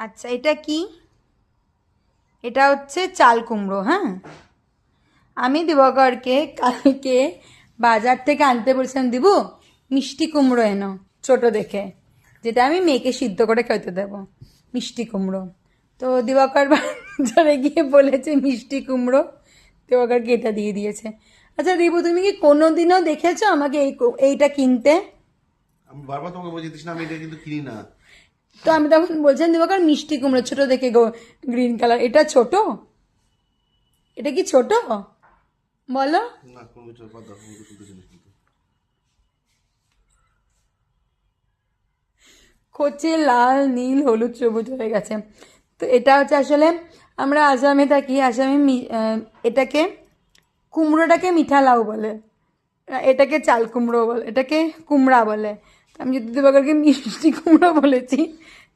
আচ্ছা এটা কি? এটা হচ্ছে চাল কুমড়ো হ্যাঁ? আমি দিবাকরকে কালকে বাজার থেকে আনতে বলছিলাম, দিব, মিষ্টি কুমড়ো এনো ছোট দেখে। যেটা আমি মেয়েকে সিদ্ধ করে খেতে দেবো, মিষ্টি কুমড়ো। তো দিবাকর বাজারে গিয়ে বলেছে, মিষ্টি কুমড়ো? দিবাকরকে এটা দিয়ে দিয়েছে। আচ্ছা দিবু, তুমি কি কোনোদিনও দেখেছ আমাকে এই এইটা কিনতে? বারবার তোমাকে আমি এটা কিন্তু কিনি না। তো আমি তখন বলছিলাম দিবাকর মিষ্টি কুমড়ো ছোট দেখে গো গ্রিন কালার এটা ছোট? এটা কি ছোট? বলো। কচে লাল নীল হলুদ সবুজ হয়ে গেছে। তো এটা হচ্ছে আসলে আমরা আসামে থাকি আসামে এটাকে কুমড়োটাকে মিঠা লাউ বলে এটাকে চাল কুমড়ো বলে এটাকে কুমড়া বলে। আমি যদি দিবাকরকে মিষ্টি কুমড়ো বলেছি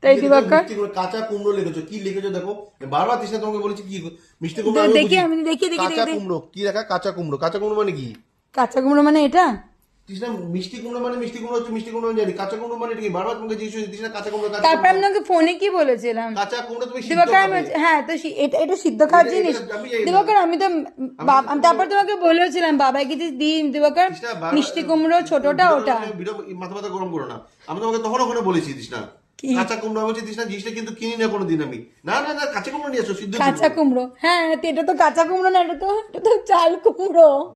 তাই দিবাকর কাঁচা কুমড়ো লিখেছো কি লিখেছো দেখো? বারবার তৃষ্ণা তোমাকে বলেছি কি মিষ্টি কুমড়ো দেখি, আমি দেখি, দেখি, কাঁচা কুমড়ো কি লেখা? কাঁচা কুমড়ো। কাঁচা কুমড়ো মানে কি? কাঁচা কুমড়ো মানে এটা? তৃষ্ণা মিষ্টি কুমড়ো মানে মিষ্টি কুমড়ো হচ্ছে মিষ্টি কুমড়ো জানি। কাঁচা কুমড়ো মানে কি? বারবার তোমাকে জিজ্ঞেস করছি তৃষ্ণা কাঁচা কুমড়ো তারপর কুমড়ো। ফোনে কি বলেছিলাম? কাঁচা কুমড়ো তুমি সিদ্ধ দিবাকর আমি খাবে। বলছি- হ্যাঁ তো এটা এটা সিদ্ধ খাওয়ার জিনিস। এটা আমি জানি না। দিবাকর আমি তো তারপর তোমাকে বলেছিলাম বাবাকে যে দিই দিবাকর মিষ্টি কুমড়ো ছোটটা ওটা। মাথা মাথা গরম করো না। আমি তোমাকে তখন ওখানে বলেছি তৃষ্ণা। কাঁচা কুমড়ো বলছি তৃষ্ণা জিনিসটা কিন্তু কিনি না কোনোদিন আমি। না না না কাঁচা কুমড়ো নিয়ে আসো সিদ্ধ কাঁচা কুমড়ো। হ্যাঁ এটা তো কাঁচা কুমড়ো না এটা তো এটা তো চাল কুমড়ো।